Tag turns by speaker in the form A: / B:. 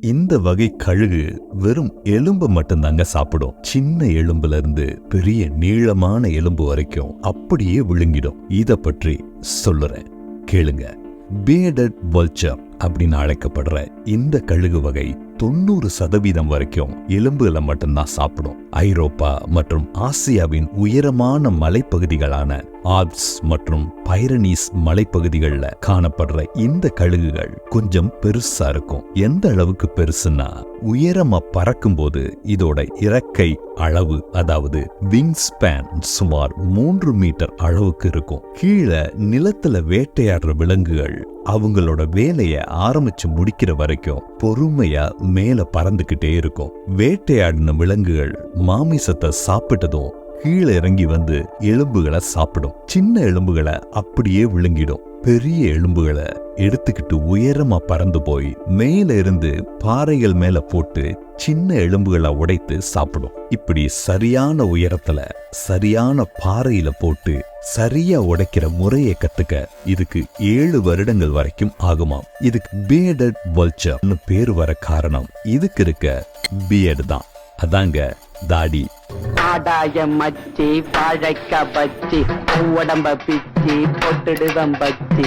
A: இந்த வகை கழுகு வெறும் எலும்பு மட்டும்தாங்க சாப்பிடும். சின்ன எலும்புல இருந்து பெரிய நீளமான எலும்பு வரைக்கும் அப்படியே விழுங்கிடும். இத பற்றி சொல்லுறேன். கேளுங்க. பேடட் வல்ச்சர் அப்படின்னு அழைக்கப்படுற இந்த கழுகு வகை தொண்ணூறு சதவீதம் வரைக்கும் எலும்புகளை மட்டும்தான் சாப்பிடும். ஐரோப்பா மற்றும் ஆசியாவின் உயரமான மலைப்பகுதிகளான ஆல்ப்ஸ் மற்றும் பைரனீஸ் மலைப்பகுதிகளில் காணப்படுற இந்த கழுகுகள் கொஞ்சம் பெருசா இருக்கும். எந்த அளவுக்கு பெருசுன்னா உயரமா பறக்கும்போது இதோட இறக்கை அளவு அதாவது விங் ஸ்பேன் சுமார் மூன்று மீட்டர் அளவுக்கு இருக்கும். கீழே நிலத்துல வேட்டையாடுற விலங்குகள் அவங்களோட வேலையை ஆரம்பிச்சு முடிக்கிற வரைக்கும் பொறுமையா மேல பறந்துகிட்டே இருக்கும். வேட்டையாடின விலங்குகள் மாமிசத்தை சாப்பிட்டதும் கீழே இறங்கி வந்து எலும்புகளை சாப்பிடும். சின்ன எலும்புகளை அப்படியே விழுங்கிடும். பெரிய எலும்புகளை எடுத்துக்கிட்டு உயரமா பறந்து போய் மேல இருந்து பாறைகள் மேல போட்டு சின்ன எலும்புகளை உடைத்து சாப்பிடும். இப்படி சரியான உயரத்துல சரியான பாறையில போட்டு சரியா உடைக்கிற முறையை கத்துக்க இதுக்கு ஏழு வருடங்கள் வரைக்கும் ஆகுமாம். இதுக்கு பியர்டட் வல்ச்சர்னு பேர் வர காரணம் இதுக்கு இருக்க பியர்டு தான். அதாங்க தாடி.
B: ஆடாய மச்சி வாழைக்க பச்சி உடம்ப பிச்சி பொட்டுடுதம் பச்சி